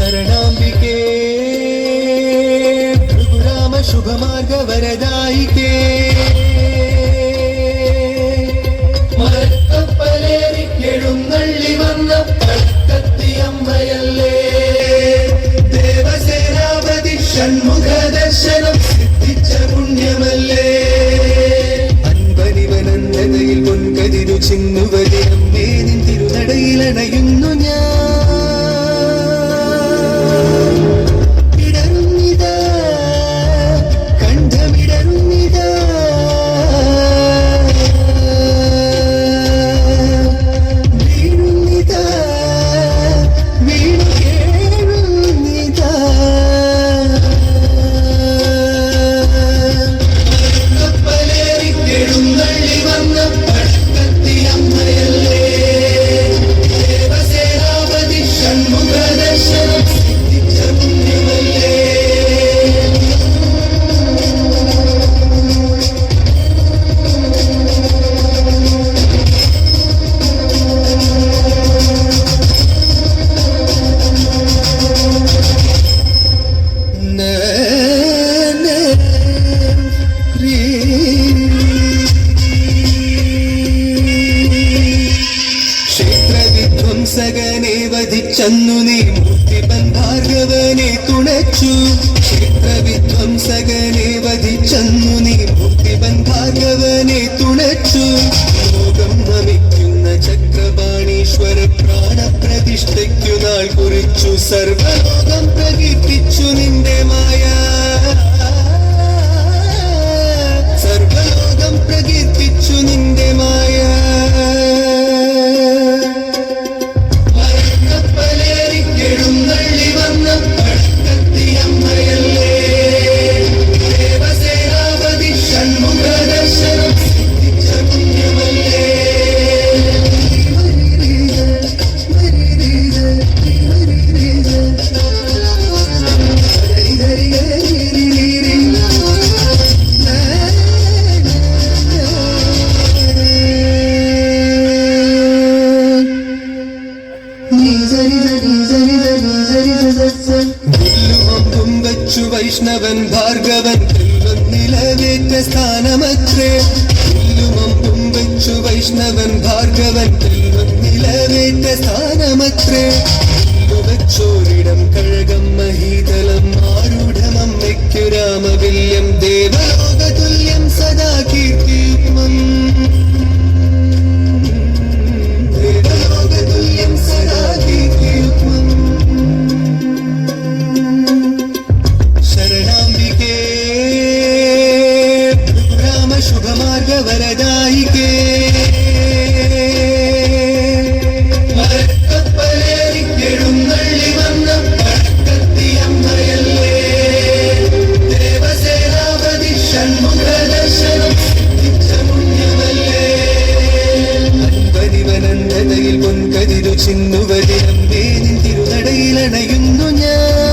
ശരണാംബികേ. ഭൃഗുരാമ ശുഭമാർഗ വരദായിക്കേ മരക്കപ്പലേറി പൊൻകതിരു ചിന്നുവതി അമ്മേനിൻ തിരുനടയിലണയുന്നു. ക്ഷേത്രവിധ്വംസകനെ വധിച്ചന്നു നീ മൂർത്തിപൻ ഭാർഗവനെ തുണച്ചു. ക്ഷേത്രവിധ്വംസകനെ വധിച്ചന്നു നീ മൂർത്തിപൻ ഭാർഗവനെ തുണച്ചു. ലോകം നമിക്കുന്ന ചക്രപാണീശ്വര പ്രാണപ്രതിഷ്ഠയ്ക്കു നാൾ കുറിച്ചു. സർവലോകം പ്രകീർത്തിച്ചു നിന്റെ മായ വില്ലുമമ്പും വെച്ചു വൈഷ്ണവൻ ഭാർഗവൻ. നിലവേറ്റ സ്ഥാനമത്രേ. വില്ലുമമ്പും വെച്ചു വൈഷ്ണവൻ ഭാർഗവൻ. നിലവേറ്റ സ്ഥാനമത്രേ. വെച്ചോരിടം കഴകം മഹീതലം. ആരൂഢമമ്മയ്ക്കു രാമവില്യം സിന്ധുവരിലം തേനിൻ തിരുനടയിലണയുന്നു ഞാൻ.